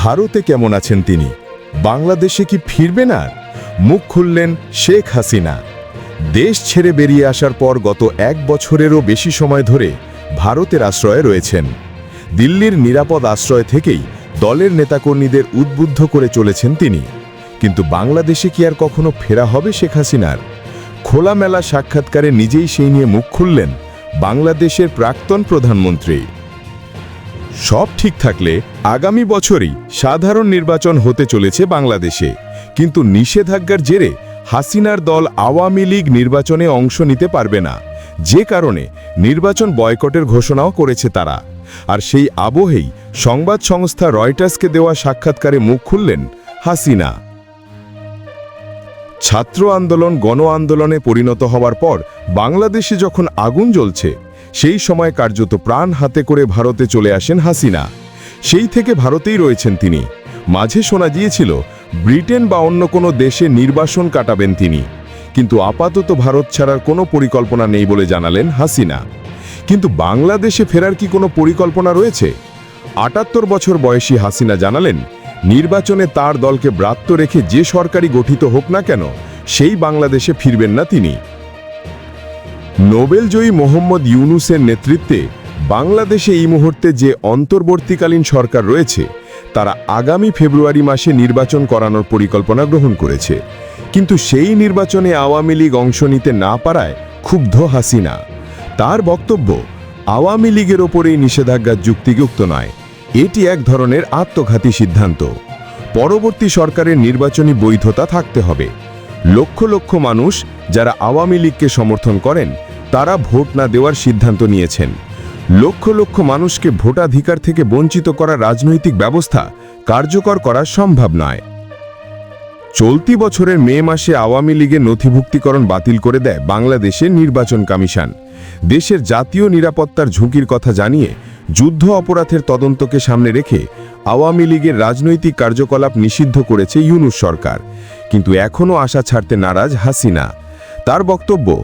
ভারতে কেমন আছেন তিনি? বাংলাদেশে কি ফিরবেন আর মুখ খুললেন শেখ হাসিনা। দেশ ছেড়ে বেরিয়ে আসার পর গত এক বছরেরও বেশি সময় ধরে ভারতের আশ্রয়ে রয়েছেন। দিল্লির নিরাপদ আশ্রয় থেকেই দলের নেতাকর্মীদের উদ্বুদ্ধ করে চলেছেন তিনি। কিন্তু বাংলাদেশে কি আর কখনো ফেরা হবে শেখ হাসিনার? খোলামেলা সাক্ষাৎকারে নিজেই সেই নিয়ে মুখ খুললেন বাংলাদেশের প্রাক্তন প্রধানমন্ত্রী। সব ঠিক থাকলে আগামী বছরই সাধারণ নির্বাচন হতে চলেছে বাংলাদেশে। কিন্তু নিষেধাজ্ঞার জেরে হাসিনার দল আওয়ামী লীগ নির্বাচনে অংশ নিতে পারবে না। যে কারণে নির্বাচন বয়কটের ঘোষণাও করেছে তারা। আর সেই আবহেই সংবাদ সংস্থা রয়টার্সকে দেওয়া সাক্ষাৎকারে মুখ খুললেন হাসিনা। ছাত্র আন্দোলন গণ আন্দোলনে পরিণত হওয়ার পর বাংলাদেশে যখন আগুন জ্বলছে সেই সময় কার্যত প্রাণ হাতে করে ভারতে চলে আসেন হাসিনা। সেই থেকে ভারতেই রয়েছেন তিনি। মাঝে শোনা গিয়েছিল, ব্রিটেন বা অন্য কোনো দেশে নির্বাসন কাটাবেন তিনি। কিন্তু আপাতত ভারত ছাড়ার কোনো পরিকল্পনা নেই বলে জানালেন হাসিনা। কিন্তু বাংলাদেশে ফেরার কি কোনো পরিকল্পনা রয়েছে? আটাত্তর বছর বয়সী হাসিনা জানালেন, নির্বাচনে তার দলকে ব্রাত্য রেখে যে সরকারি গঠিত হোক না কেন, সেই বাংলাদেশে ফিরবেন না তিনি। নোবেলজয়ী মোহাম্মদ ইউনুসের নেতৃত্বে বাংলাদেশে এই মুহূর্তে যে অন্তর্বর্তীকালীন সরকার রয়েছে, তারা আগামী ফেব্রুয়ারি মাসে নির্বাচন করানোর পরিকল্পনা গ্রহণ করেছে। কিন্তু সেই নির্বাচনে আওয়ামী লীগ অংশ নিতে না পারায় ক্ষুব্ধ হাসিনা। তার বক্তব্য, আওয়ামী লীগের ওপরেই নিষেধাজ্ঞার যুক্তিযুক্ত নয়। এটি এক ধরনের আত্মঘাতী সিদ্ধান্ত। পরবর্তী সরকারের নির্বাচনী বৈধতা থাকতে হবে। লক্ষ লক্ষ মানুষ যারা আওয়ামী লীগকে সমর্থন করেন তারা ভোট না দেওয়ার সিদ্ধান্ত নিয়েছেন। লক্ষ লক্ষ মানুষকে ভোটাধিকার থেকে বঞ্চিত করা রাজনৈতিক ব্যবস্থা কার্যকর করা সম্ভব নয়। চলতি বছরের মে মাসে আওয়ামী লীগের নথিভুক্তিকরণ বাতিল করে দেয় বাংলাদেশের নির্বাচন কমিশন। দেশের জাতীয় নিরাপত্তার ঝুঁকির কথা জানিয়ে যুদ্ধ অপরাধের তদন্তকে সামনে রেখে আওয়ামী লীগের রাজনৈতিক কার্যকলাপ নিষিদ্ধ করেছে ইউনুস সরকার। কিন্তু এখনও আশা ছাড়তে নারাজ হাসিনা। তার বক্তব্য